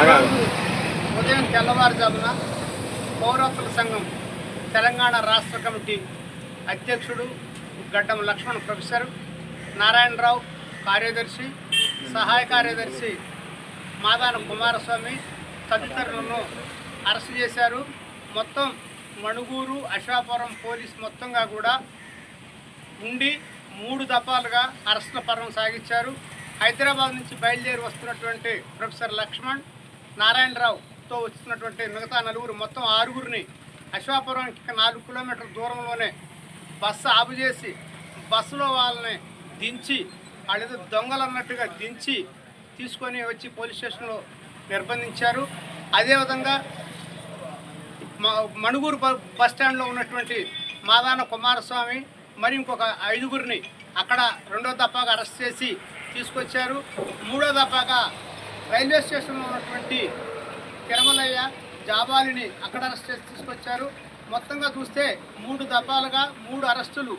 ఈరోజు ఉదయం తెల్లవారుజామున పౌరత్వ సంఘం తెలంగాణ రాష్ట్ర కమిటీ అధ్యక్షుడు గడ్డం లక్ష్మణ్ ప్రొఫెసర్ నారాయణరావు కార్యదర్శి సహాయ కార్యదర్శి మాదాన కుమారస్వామి తదితరులను అరెస్ట్ చేశారు. మొత్తం మణుగూరు అశ్వాపురం పోలీస్ మొత్తంగా కూడా ఉండి మూడు దఫాలుగా అరెస్టుల పర్వం సాగించారు. హైదరాబాద్ నుంచి బయలుదేరి వస్తున్నటువంటి ప్రొఫెసర్ లక్ష్మణ్ నారాయణరావుతో వచ్చినటువంటి మిగతా నలుగురు మొత్తం ఆరుగురిని అశ్వాపురానికి నాలుగు కిలోమీటర్ల దూరంలోనే బస్సు ఆపు చేసి బస్సులో వాళ్ళని దించి వాళ్ళేదో దొంగలు అన్నట్టుగా దించి తీసుకొని వచ్చి పోలీస్ స్టేషన్లో నిర్బంధించారు. అదేవిధంగా మ- మణుగూరు బ- బస్ స్టాండ్లో ఉన్నటువంటి మాదాన కుమారస్వామి మరి ఇంకొక ఐదుగురిని అక్కడ రెండో దఫాగా అరెస్ట్ చేసి తీసుకొచ్చారు. మూడో దఫాగా రైల్వే స్టేషన్లో ఉన్నటువంటి తిరుమలయ్య జాబాలిని అక్కడ అరెస్ట్ చేసి తీసుకొచ్చారు. మొత్తంగా చూస్తే మూడు దఫాలుగా మూడు అరెస్టులు.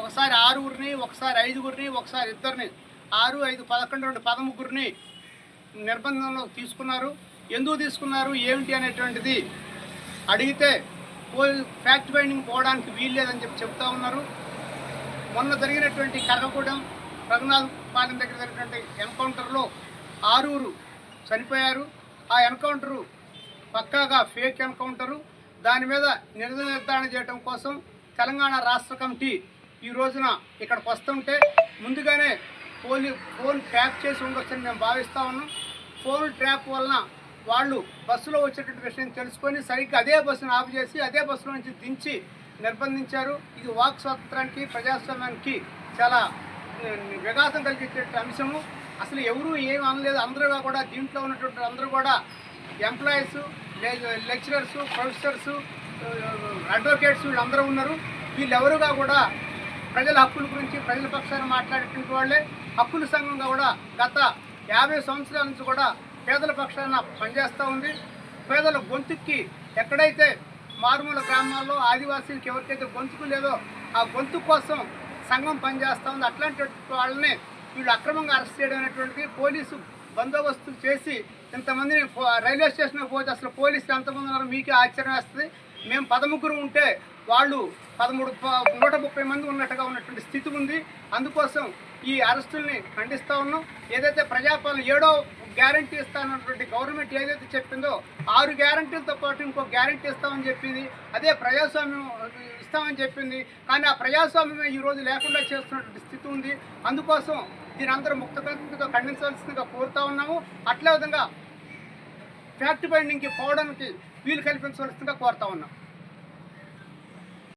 ఒకసారి ఆరుగురిని ఒకసారి ఐదుగురిని ఒకసారి ఇద్దరిని. ఆరు ఐదు పదకొండు రెండు పదముగ్గురిని నిర్బంధంలో తీసుకున్నారు. ఎందుకు తీసుకున్నారు? ఏమిటి అనేటువంటిది అడిగితే ఫ్యాక్ట్ బైండింగ్ పోవడానికి వీల్లేదని చెప్పి చెప్తా ఉన్నారు. మొన్న జరిగినటువంటి కర్రగూడెం రఘునాథ్ పాలెం దగ్గర జరిగినటువంటి ఎన్కౌంటర్లో ఆరుగురు చనిపోయారు. ఆ ఎన్కౌంటరు పక్కాగా ఫేక్ ఎన్కౌంటరు. దాని మీద నిర్ధారణ చేయడం కోసం తెలంగాణ రాష్ట్ర కమిటీ ఈ రోజున ఇక్కడికి వస్తుంటే ముందుగానే పోలీ ఫోన్ ట్రాప్ చేసి ఉండొచ్చని మేము భావిస్తా ఉన్నాం. ఫోన్ ట్రాప్ వలన వాళ్ళు బస్సులో వచ్చేటువంటి విషయం తెలుసుకొని సరిగ్గా అదే బస్సును ఆఫ్ చేసి అదే బస్సులో నుంచి దించి నిర్బంధించారు. ఇది వాక్ స్వాతంత్రానికి ప్రజాస్వామ్యానికి చాలా ఉమ్, కలిగించే అంశము. అసలు ఎవరు ఏం అనలేదు. అందరూ కూడా దీంట్లో ఉన్నటువంటి అందరూ కూడా ఎంప్లాయీస్ లెక్చరర్స్ ప్రొఫెసర్స్ అడ్వకేట్స్ వీళ్ళందరూ ఉన్నారు. వీళ్ళెవరుగా కూడా ప్రజల హక్కుల గురించి ప్రజల పక్షాన మాట్లాడేటువంటి వాళ్ళే. హక్కుల సంఘంగా కూడా గత యాభై సంవత్సరాల నుంచి కూడా పేదల పక్షాన పనిచేస్తూ ఉంది. పేదల గొంతుక్కి ఎక్కడైతే మారుమూల గ్రామాల్లో ఆదివాసీలకు ఎవరికైతే గొంతుకు లేదో ఆ గొంతు కోసం సంఘం పనిచేస్తూ ఉంది. అట్లాంటి వాళ్ళని వీళ్ళు అక్రమంగా అరెస్ట్ చేయడం అనేటువంటిది పోలీసు బందోబస్తు చేసి ఇంతమందిని రైల్వే స్టేషన్కి పోతే అసలు పోలీసులు ఎంతమంది ఉన్నారో మీకే ఆశ్చర్యం వేస్తుంది. మేము పదముగ్గురు ఉంటే వాళ్ళు పదమూడు ప- నూట ముప్పై మంది ఉన్నట్టుగా ఉన్నటువంటి స్థితి ఉంది. అందుకోసం ఈ అరెస్టుల్ని ఖండిస్తూ ఉన్నాం. ఏదైతే ప్రజాపాలన ఏడో గ్యారంటీ ఇస్తానన్నటువంటి గవర్నమెంట్ ఏదైతే చెప్పిందో ఆరు గ్యారంటీలతో పాటు ఇంకో గ్యారంటీ ఇస్తామని చెప్పింది. అదే ప్రజాస్వామ్యం ఇస్తామని చెప్పింది. కానీ ఆ ప్రజాస్వామ్యం ఈరోజు లేకుండా చేస్తున్నటువంటి స్థితి ఉంది. అందుకోసం దీని అందరూ ముక్తకంతో ఖండించవలసిందిగా కోరుతా ఉన్నాము. అట్లే విధంగా ఫ్యాక్ట్ బైండింగ్కి పోవడానికి వీలు కల్పించవలసిందిగా కోరుతా ఉన్నాం.